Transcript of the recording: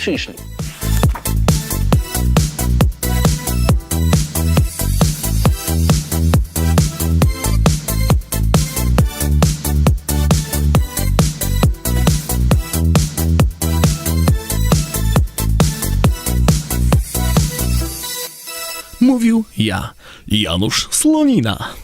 przyszli. Mówił ja, Janusz Slonina.